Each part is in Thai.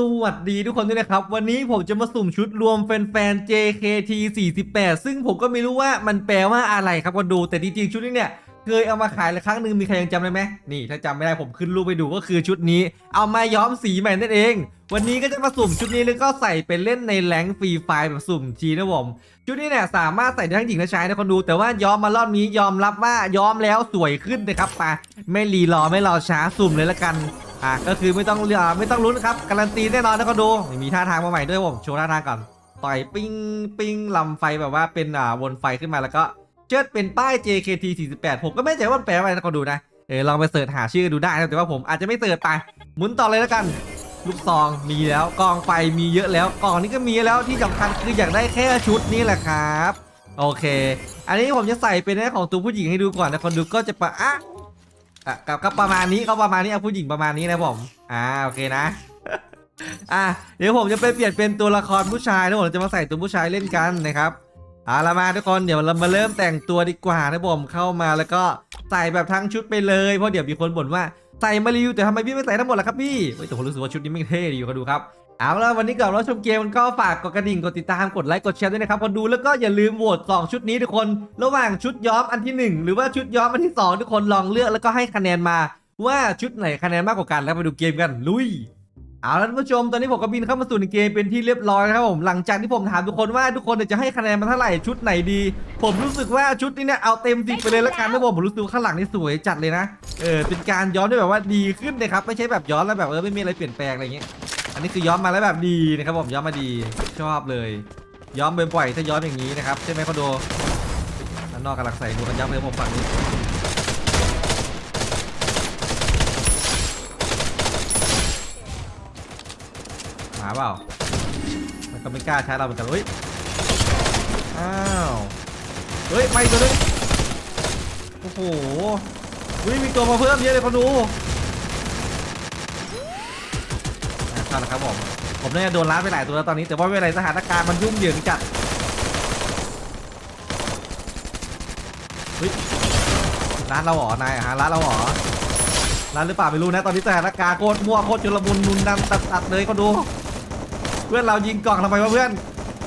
สวัสดีทุกคนด้วยนะครับ วันนี้ผมจะมาสุ่มชุดรวมแฟนๆ JKT 48 ซึ่งผมก็ไม่รู้ว่ามันแปลว่าอะไรครับคนดูแต่จริงๆชุดนี้เนี่ยเคยเอามาขายแล้วครั้งหนึ่งมีใครยังจำได้ไหมนี่ถ้าจำไม่ได้ผมขึ้นรูปไปดูก็คือชุดนี้ เอามาย้อมสีใหม่นั่นเอง วันนี้ก็จะมาสุ่มชุดนี้แล้วก็ใส่เป็นเล่นในแรงฟรีไฟล์แบบสุ่มทีนะผมชุดนี้เนี่ยสามารถใส่ได้ทั้งหญิงและชายนะคนดู แต่ว่าย้อมมารอบนี้ยอมรับว่าย้อมแล้วสวยขึ้นนะครับไปไม่รีรอไม่รอช้าสุ่มเลยละกัน อะก็คือไม่ต้องอ่าไม่ต้องลุ้นครับการันตีแน่นอนนะคนดูมีท่าทางมาใหม่ด้วยผมโชว์ท่าทางก่อนต่อยปิ้งปิ้งลำไฟแบบว่าเป็นอ่าวนไฟขึ้นมาแล้วก็เชิดเป็นป้าย JKT 48ผมก็ไม่แน่ใจว่ามันแปลว่าอะไรนะคนดูนะเออลองไปเสิร์ชหาชื่อดูได้นะแต่ว่าผมอาจจะไม่เสิร์ชไปหมุนต่อเลยแล้วกันลูกซองมีแล้วกองไฟมีเยอะแล้วกองนี้ก็มีแล้วที่สำคัญคืออยากได้แค่ชุดนี้แหละครับ โอเค อันนี้ผมจะใส่เป็นหน้าของตัวผู้หญิงให้ดูก่อนนะคนดูก็จะปะอะ อะกับก็ประมาณนี้ก็ประมาณนี้เอาผู้หญิงประมาณนี้นะผมอ่าโอเคนะอะเดี๋ยวผมจะไปเปลี่ยนเป็นตัวละครผู้ชายนะผมจะมาใส่ตัวผู้ชายเล่นกันนะครับเอาละมาทุกคนเดี๋ยวเรามาเริ่มแต่งตัวดีกว่านะผมเข้ามาแล้วก็ใส่แบบทั้งชุดไปเลยเพราะเดี๋ยวมีคนบ่นว่าใส่มารีวิวแต่ทำไมพี่ไม่ใส่ทั้งหมดล่ะครับพี่แต่ผมรู้สึกว่าชุดนี้ไม่เท่ดีก็ดูครับ เอาละวันนี้ก่อนเราชมเกมก็ฝากกดกระดิ่งกดติดตามกดไลค์กดแชร์ด้วยนะครับคนดูแล้วก็อย่าลืมโหวต2ชุดนี้ทุกคน ระหว่างชุดย้อมอันที่ 1 หรือว่าชุดย้อมอันที่ 2 ทุกคนลองเลือกแล้วก็ให้คะแนนมา ว่าชุดไหนคะแนนมากกว่ากันแล้วไปดูเกมกันลุยเอาละท่านผู้ชมตอนนี้ผมก็บินเข้ามาสู่ในเกมเป็นที่เรียบร้อยแล้วครับผมหลังจากที่ผมถามทุกคนว่าทุกคนจะให้คะแนนมาเท่าไหร่ชุดไหนดี ผมรู้สึกว่าชุดนี้เนี่ยเอาเต็มสิบไปเลยละกันนะผมผมรู้สึกข้างหลังนี่สวยจัดเลยนะเออเป็นการย้อมด้แบบว่าดีขึ้นนะครับไม่ใช่แบบย้อนแล้วแบบเออไม่มีอะไรเปลี่ยนแปลงอะไรเงี้ย อันนี้คือย้อมมาแล้วแบบดีนะครับผมย้อมมาดีชอบเลย ย้อมบ่อยๆถ้าย้อมอย่างนี้นะครับใช่ไหมคอนโดด้านนอกกำลังใส่หมวกกันยับเลยผมฝั่งนี้หมาเปล่ามันก็ไม่กล้าใช้เราเหมือนกันเฮ้ยอ้าวเฮ้ยไม่ตัวนึงโอ้โหเฮ้ยมีตัวมาเพิ่มเยอะเลยคอนดู อะเข้าล้วครับผม ผมเนี่ยโดนล้าไปหลายตัวแล้วตอนนี้ แต่ว่าไม่เป็นไรสถานการณ์มันยุ่งเหยิงจัด เฮ้ย ร้านเราเหรอนายฮะร้านเราเหรอ ร้านหรือเปล่าไม่รู้นะ ตอนนี้สถานการณ์โคตรมั่วโคตรจุลมุนนุนนำตัดตัดเลยก็ดู เพื่อนเรายิงกล่องทำไมวะเพื่อน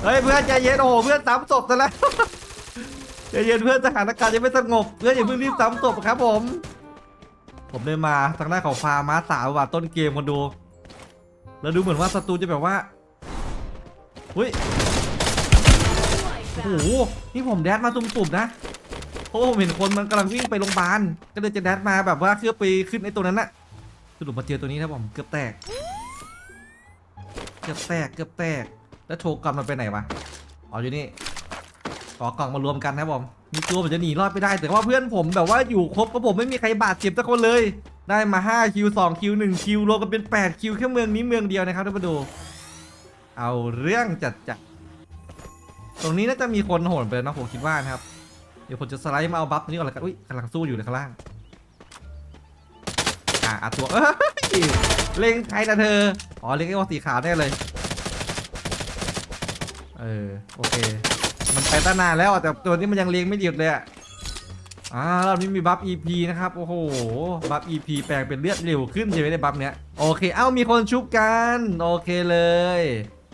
เฮ้ยเพื่อนใจเย็นโอ้โหเพื่อนซ้ำศพซะแล้วใจเย็นเพื่อนสถานการณ์ยังไม่สงบเพื่อนอย่าเพิ่งรีบซ้ำศพครับผม ผมเดินมาทางด้านของฟาร์มาสาวว่ะต้นเกมคนดู แล้วดูเหมือนว่าศัตรูจะแบบว่าเฮ้ยโอ้โห นี่ผมแดดมาตุ่มๆนะ เพราะว่าผมเห็นคนมันกำลังวิ่งไปโรงพยาบาล ก็เลยจะแดดมาแบบว่าเพื่อไปขึ้นไอ้ตัวนั้นนะสรุปมาเจอตัวนี้นะผม เกือบแตก เกือบแตก เกือบแตก แล้วโชว์กรรมมันไปไหนวะ อ๋ออยู่นี่ ขอกล่องมารวมกันนะผมมีตัวผมจะหนีรอดไม่ได้ แต่ว่าเพื่อนผมแบบว่าอยู่ครบกับผมไม่มีใครบาดเจ็บสักคนเลย ได้มา5คิว2คิว1คิวรวมกันเป็น8คิวแค่เมืองนี้เมืองเดียวนะครับท่านผู้ดูเอาเรื่องจัดจัดตรงนี้น่าจะมีคนโหนไปนะผมคิดว่านะครับ เดี๋ยวผมจะสไลด์มาเอาบัฟตรงนี้ก่อนละกันอุ้ยกำลังสู้อยู่ในข้างล่างอะอัดตัวเอ้ยเล็งใครนะเธออ๋อเล็งไอ้วอสีขาวแน่เลยเออโอเค มันไปตั้งนานแล้วอะแต่ตัวนี้มันยังเลี้ยงไม่หยุดเลยอะอ่ารอบนี้มีบัฟ EP นะครับ โอ้โห บัฟ EP แปลงเป็นเลือดเร็วขึ้นใช่ไหมในบัฟเนี้ย โอเค เอ้ามีคนชุบกัน โอเคเลย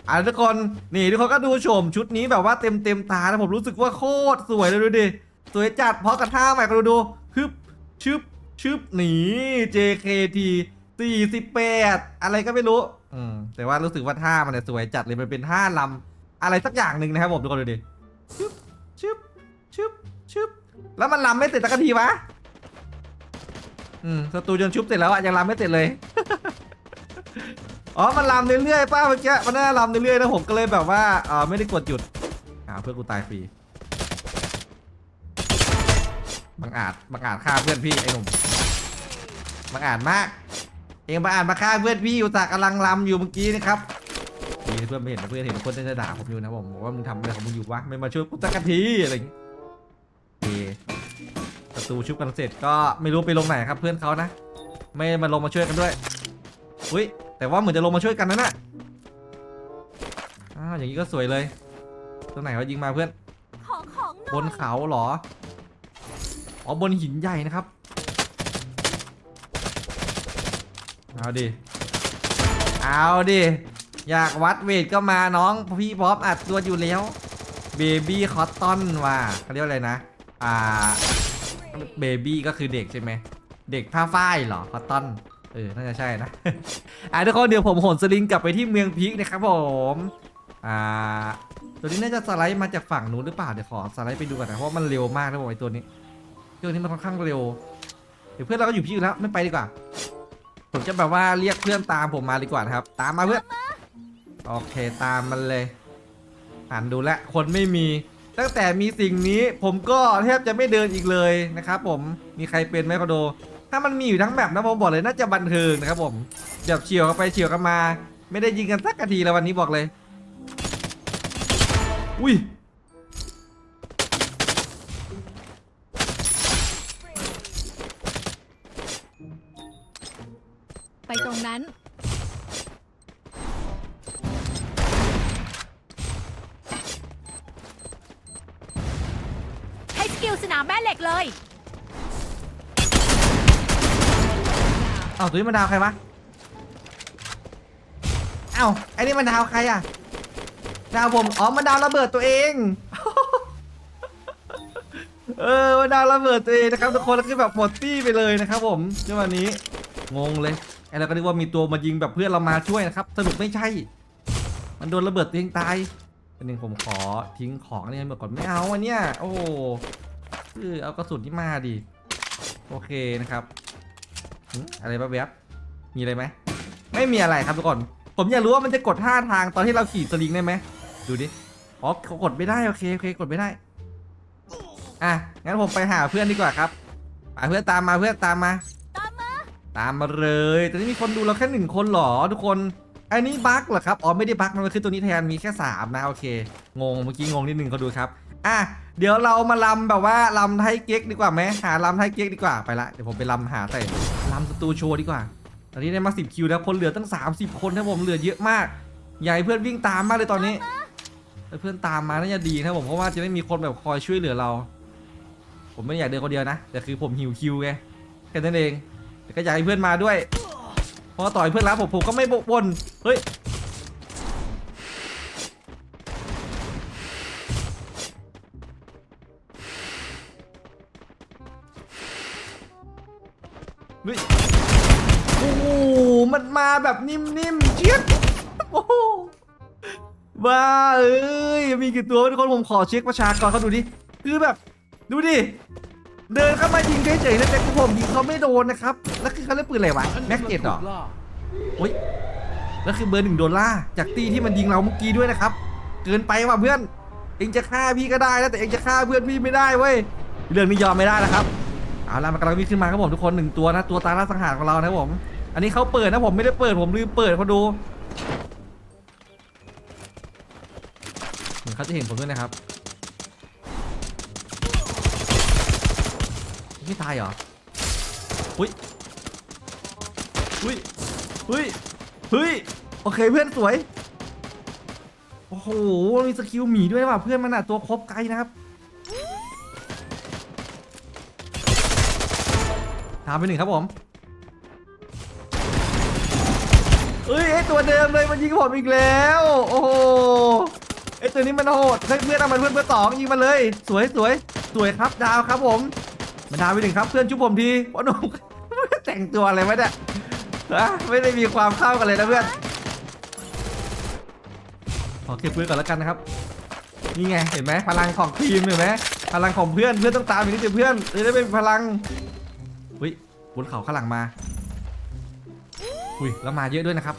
อะทุกคน นี่ทุกคนก็ดูโฉมชุดนี้แบบว่าเต็มเต็มตานะผมรู้สึกว่าโคตรสวยเลยดูดิ สวยจัดเพราะกับท่าใหม่ก็ดูดูฮึบชึบชึบหนี JKT 48 อะไรก็ไม่รู้ อืม แต่ว่ารู้สึกว่าท่ามันเนี่ยสวยจัดเลย มันเป็นท่าลำอะไรสักอย่างหนึ่งนะครับผมทุกคนดูดิ ชึบชึบชึบชึบแล้วมันลำไม่เสร็จสักทีวะ อืมศัตรูจนชุบเสร็จแล้วอะยังลำไม่เสร็จเลย อ๋อ มันลำเรื่อยๆป้าเมื่อกี้มันน่าลำเรื่อยๆนะผมก็เลยแบบว่าเออไม่ได้กดหยุดอ่าเพื่อนกูตายฟรีบังอาจบังอาจฆ่าเพื่อนพี่ไอ้หนุ่มบังอาจมาก เองบังอาจมาฆ่าเพื่อนพี่อยู่จากกำลังลำอยู่เมื่อกี้นะครับีเพื่อนไม่เห็นนะเพื่อนเห็นคนจะด่าผมอยู่นะผมบอกว่ามึงทำอะไรของมึงอยู่วะไม่มาช่วยกูสักทีอะไรอย่างงี้ประตูชุบกันเสร็จก็ไม่รู้ไปลงไหนครับเพื่อนเขานะ ไม่มาลงมาช่วยกันด้วยอุ้ยแต่ว่าเหมือนจะลงมาช่วยกันนะน่ะอ้าวอย่างนี้ก็สวยเลยตรงไหนว่ายิงมาเพื่อนของของบน่อยนเขาเหรออ๋อบนหินใหญ่นะครับเอาดิเอาดิ อยากวัดเวทก็มาน้องพี่บ๊อบอัดตัวอยู่แล้วเบบี้คอตตอนว่ะเขาเรียกอะไรนะ อ่าเบบี้ก็คือเด็กใช่ไหม เด็กผ้าฝ้ายเหรอคอตตอนเออ น่าจะใช่นะ อะทุกคนเดี๋ยวผมโหนสลิงกลับไปที่เมืองพีคนะครับผม อ่า ตัวนี้น่าจะสไลด์มาจากฝั่งนู้นหรือเปล่า เดี๋ยวขอสไลด์ไปดูก่อนนะ เพราะว่ามันเร็วมากนะผมไอ้ตัวนี้ตัวนี้มันค่อนข้างเร็ว เดี๋ยวเพื่อนเราก็อยู่พี่อยู่แล้วไม่ไปดีกว่า ผมจะแบบว่าเรียกเพื่อนตามผมมาดีกว่านะครับ ตามมาเพื่อน โอเคตามมันเลย อ่านดูและคนไม่มี ตั้งแต่มีสิ่งนี้ผมก็แทบจะไม่เดินอีกเลยนะครับผมมีใครเป็นไหมคอโด ถ้ามันมีอยู่ทั้งแบบนะผมบอกเลยน่าจะบันเทิงนะครับผมแบบเฉียวกันไปเฉียวกันมา ไม่ได้ยิงกันสักนาทีแล้ววันนี้บอกเลย อุ้ย ตัวนี้มันดาวใครวะเอ้าไอ้นี่มันดาวใครอะดาวผมอ๋อมันดาวระเบิดตัวเอง เออมันดาวระเบิดตัวเองนะครับทุกคนแล้วคือแบบหมดตี้ไปเลยนะครับ ผมจังหวะนี้งงเลยไอ้เราก็นึกว่ามีตัวมายิงแบบเพื่อนเรามาช่วยนะครับสรุปไม่ใช่ มันโดนระเบิดตัวเองตายอันหนึ่งผมขอทิ้งของนี่ให้หมดก่อนไม่เอาอันเนี้ยโอ้โหเออเอากระสุนที่มาดิโอเคนะครับ อะไรบ้าแวบมีอะไรไหมไม่มีอะไรครับทุกคน ผมอยากรู้ว่ามันจะกดท่าทางตอนที่เราขี่สลิงได้ไหมดูดิอ๋อเขากดไม่ได้โอเคโอเคกดไม่ได้อะงั้นผมไปหาเพื่อนดีกว่าครับมาเพื่อนตามมาเพื่อนตามมา ตามมาตามมาเลยแต่นี่มีคนดูเราแค่หนึ่งคนหรอทุกคนอันนี้บั๊กเหรอครับอ๋อไม่ได้บั๊กมันคือตัวนี้แทนมีแค่สามนะโอเคงงเมื่อกี้งงนิดนึงเขาดูครับ อะเดี๋ยวเรามาลำแบบว่าลำไทยเก๊กดีกว่าไหมหาลำไทยเก๊กดีกว่าไปละเดี๋ยวผมไปลำหาใส่ลำสตูโชว์ดีกว่า ตอนนี้ได้มา 10 คิวแล้วคนเหลือตั้ง 30 คนนะผมเหลือเยอะมากอยากใหญ่เพื่อนวิ่งตามมากเลยตอนนี้เพื่อนตามมาน่าจะดีนะผมเพราะว่าจะไม่มีคนแบบคอยช่วยเหลือเรา ผมไม่อยากเดินคนเดียวนะแต่คือผมหิวคิวไงแค่นั้นเองแต่ก็อยากให้เพื่อนมาด้วยพราะว่าต่อยเพื่อนรับผมผมก็ไม่บกบนเฮ้ย มาแบบนิ่มๆเจี๊ยบโอ้โหบ้าเอ้ยมีกี่ตัวทุกคนผมขอเช็คประชากรเขาดูดิคือแบบ ดูดิเดินเข้ามายิงเฉยๆนะแต่ผมยิงเขาไม่โดนนะครับแล้วคือเขาเล่นปืนอะไรวะแม็กเจ็ดเหรอโอ้ยแล้วคือเบอร์หนึ่งโดนล่าจากตีที่มันยิงเราเมื่อกี้ด้วยนะครับ เกินไปว่ะเพื่อน เองจะฆ่าพี่ก็ได้นะแต่เองจะฆ่าเพื่อนพี่ไม่ได้เว้ยเรื่องนี้ยอมไม่ได้นะครับเอาล่ะมันกำลังวิ่งขึ้นมาครับผมทุกคนหนึ่งตัวนะตัวตาล่าสังหารของเรานะครับผม อันนี้เขาเปิดนะผมไม่ได้เปิดผมลืมเปิดเขาดูเหมือนเขาจะเห็นผมด้วยนะครับ ไม่ตายเหรอหุ้ยหุ้ยหุ้ยเฮ้ยโอเคเพื่อนสวย โอ้โห มีสกิลหมีด้วยว่ะเพื่อนมันอะตัวครบไกลนะครับทำไปหนึ่งครับผม ตัวเดิมเลยมันยิงผมอีกแล้ว โอ้โหไอตัวนี้มันโหดเฮ้ยเพื่อนเอามันเพื่อนเพื่อนสองยิงมาเลย สวยสวยสวยครับดาวครับผมมาดาวไปหนึ่งครับเพื่อนชุบผมทีพ่อหนุ่มแต่งตัวอะไรวะเนี่ยฮะไม่ได้มีความเข้ากันเลยนะเพื่อนขอเก็บเพื่อนก่อนแล้วกันนะครับนี่ไงเห็นไหมพลังของทีมเห็นไหมพลังของเพื่อนเพื่อนต้องตามอย่างนี้เพื่อนจะได้เป็นพลังอุ้ยบนเขาข้างหลังมาอุ้ยแล้วมาเยอะด้วยนะครับ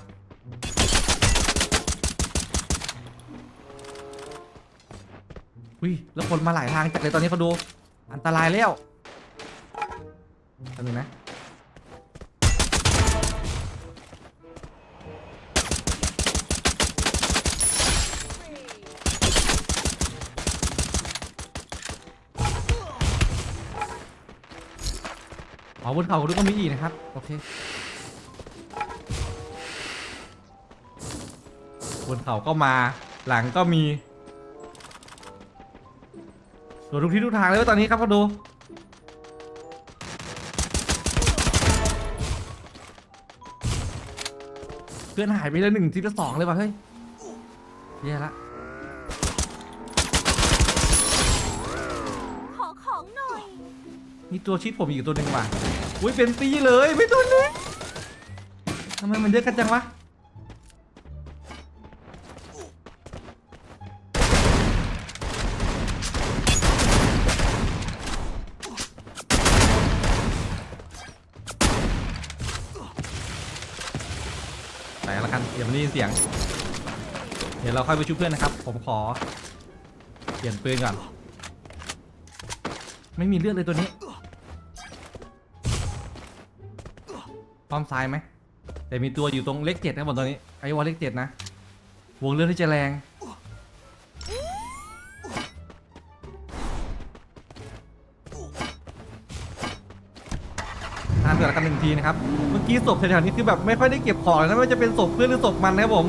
อุ้ยแล้วคนมาหลายทางจัดเลยตอนนี้เขาดู อันตรายแล้วทำยังนะอ๋อบนเขาดูก็มีอีกนะครับ โอเคบนเขาก็มาหลังก็มี โดนทุกที่ทุกทางเลยเว้ยตอนนี้ครับก็ดูอเพื่อนหายไปแล้วหนึ่งทีละสองเลยว่ะเฮ้ยแย่ละขอของหน่อย มีตัวชิดผมอีกตัวหนึ่งว่ะ อุ้ยเป็นตีเลยไม่ตัวนึงทำไมมันเยอะกันจังวะ กันเดี๋ยวมันได้ยินเสียง เดี๋ยวเราค่อยไปช่วยเพื่อนนะครับ ผมขอ เปลี่ยนปืนก่อน ไม่มีเลือดเลยตัวนี้ป้อมซ้ายไหมแต่มีตัวอยู่ตรงเลขเจ็ดนะบนตัวนี้ไอ้วอลเลขเจ็ดนะวงเลือดที่จะแรง ทานเสือกันหนึ่งทีนะครับ เมื่อกี้ศพแถวๆนี้คือแบบไม่ค่อยได้เก็บของเลยนะไม่ว่าจะเป็นศพเพื่อนหรือศพมันนะครับผม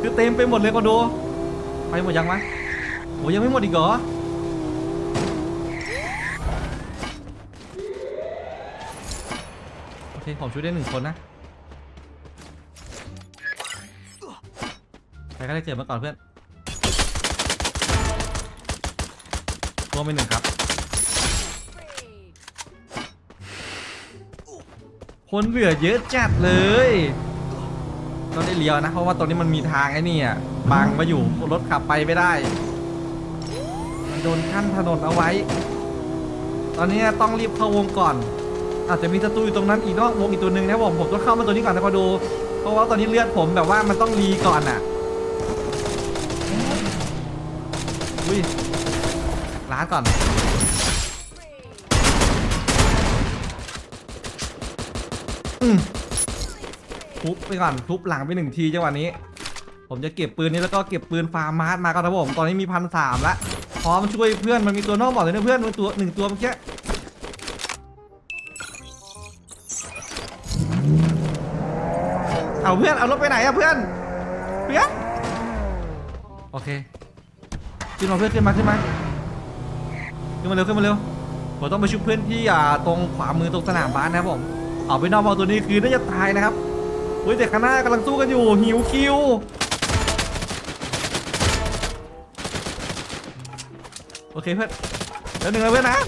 คือเต็มไปหมดเลยก็ดู ไปหมดยังวะโอ้ยังไม่หมดอีกเหรอ โอเคผมช่วยได้หนึ่งคนนะ ใครก็ได้เจอมาก่อนเพื่อนรวมไปหนึ่งครับ คนเหลือเยอะจัดเลยต้องได้เลี้ยวนะ เพราะว่าตรงนี้มันมีทางไอ้นี่อะบังมาอยู่รถขับไปไม่ได้ มันโดนขั้นถนนเอาไว้ ตอนนี้ต้องรีบเข้าวงก่อน อาจจะมีศัตรูอยู่ตรงนั้นอีกนอกวงอีกตัวหนึ่งนะผมผมต้องเข้ามาตัวนี้ก่อนนะพอดู เพราะว่าตอนนี้เลือดผมแบบว่ามันต้องรีก่อนอะอุ้ยล้าก่อน อืมทุบไปก่อนทุบหลังไปหนึ่งทีจังหวะนี้ ผมจะเก็บปืนนี้แล้วก็เก็บปืนฟาร์มาร์สมาก่อนครับผมตอนนี้มีพันสามละพร้อมช่วยเพื่อนมันมีตัวนอกบอกเลยนะเพื่อนมันตัวหนึ่งตัวเมื่อกี้เอาเพื่อนเอารถไปไหนอะเพื่อนเพื่อนโอเคขึ้นมาเพื่อนขึ้นมาขึ้นมาขึ้นมาเร็วขึ้นมาเร็วผมต้องไปช่วยเพื่อนที่อ่าตรงขวามือตรงสนามบ้าสนะครับผม เอาไปนอกบอลตัวนี้คือน่าจะตายนะครับเฮ้ยแต่ข้างหน้ากำลังสู้กันอยู่หิวคิวโอเคเพื่อนเดี๋ยวหนึ่งเลยเพื่อนนะ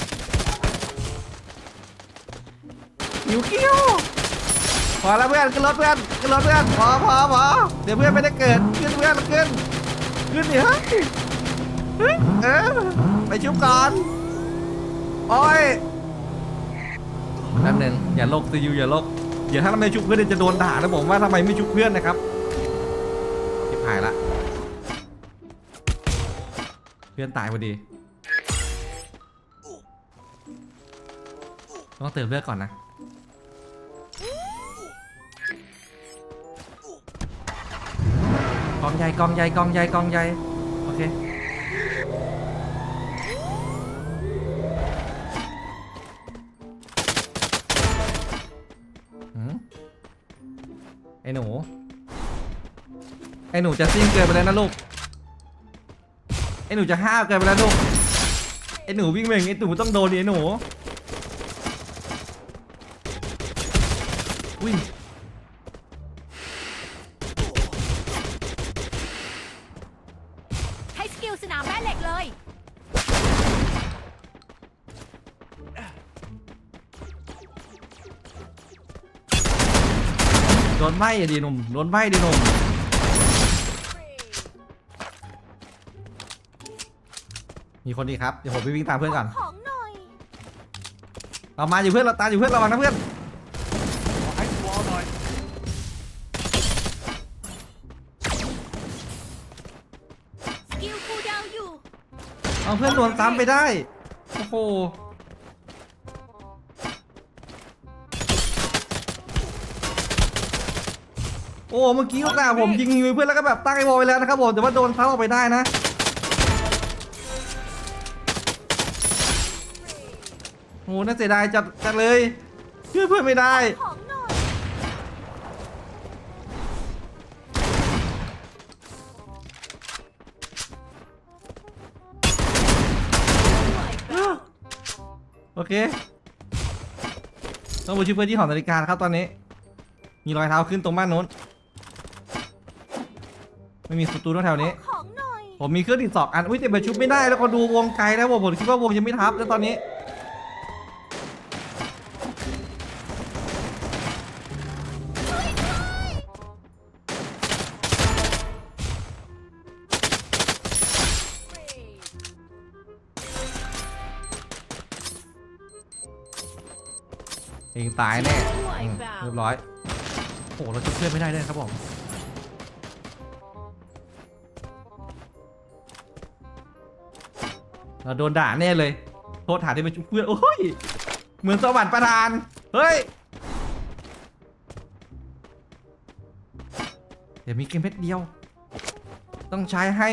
หิวคิวพอแล้วเพื่อนขึ้นรถเพื่อนขึ้นรถเพื่อนพอพอพอเดี๋ยวเพื่อนไม่ได้เกิดขึ้นเพื่อนขึ้นขึ้นดิฮะเฮ้ยเออไปชุบก่อนโอ้ย แป๊บนึงอย่าโลกซียูอย่าโลกเดี๋ยวถ้าเราไม่ชุบเพื่อนจะโดนด่านะผมว่าทำไมไม่ชุบเพื่อนนะครับทิบหายละ เพื่อนตายพอดี ต้องเติมเลือดก่อนนะกองใหญ่กองใหญ่กองใหญ่กองใหญ่โอเค ไอ้หนู ไอ้หนูจะซิ่งเกินไปแล้วนะลูก ไอ้หนูจะห้าวเกินไปแล้วลูก ไอ้หนูวิ่งไปอย่างงี้หนูต้องโดนดิไอ้หนู อุ้ย นไหม้อะดิหนุ่มโดนไหม้ดิหนุ่มมีคนดีครับเดี๋ยวผมไปวิ่งตามเพื่อนก่อนของหน่อยเรามาอยู่เพื่อนเราตามอยู่เพื่อนระวังนะเพื่อนสกิลคูดาวอยู่เอาเพื่อนโดนซ้ำไปได้โอ้โห อ้เมื่อกี้ก็ด่าผมยิงยิงเพื่อนแล้วก็แบบตั้งไอ้บอลไปแล้วนะครับผมแต่ว่าโดนซ้ำออกไปได้นะโอ้น่าเสียดายจัดจัดเลยช่วยเพื่อนไม่ได้โอเค ต้องไปช่วยเพื่อนที่หอนาฬิกาครับตอนนี้ มีรอยเท้าขึ้นตรงบ้านโน้น ไม่มีศัตรูแถวนี้ ของหน่อยผมมีเครื่องติดสองอันอุ้ยแต่ไปชุบไม่ได้แล้วก็ดูวงไกลนะผมผมคิดว่าวงยังไม่ทับแล้วตอนนี้เองตายแน่อืมเรียบร้อย โอ้เราจะเพื่อนไม่ได้เลยครับผม เราโดนด่าแน่เลย โทษฐานที่ไปชุบเพื่อนโอ้ย เหมือนสวรรค์ประทาน เฮ้ย เดี๋ยวมีเกมเพชรเดียว ต้องใช้ให้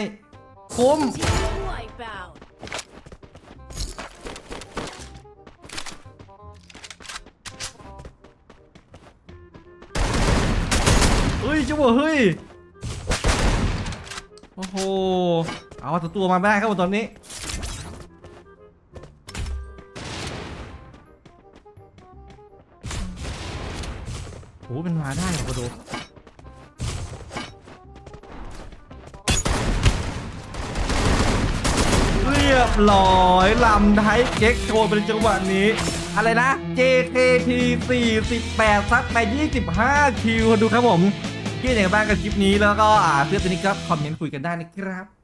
คุ้ม เฮ้ยจังหวะเฮ้ย โอ้โห เอาตัวตัวมาไม่ได้ครับผมตอนนี้ อ้เป็นมาได้เหรอมาดูเรียบร้อยลำไทยเก๊กโชว์เป็นจังหวะนี้ อะไรนะ JKT 48ซักไป 25 คิวดูครับผมคิดอย่างไรบ้างกับคลิปนี้แล้วก็เพื่อนตัวนี้ก็คอมเมนต์คุยกันได้นะครับ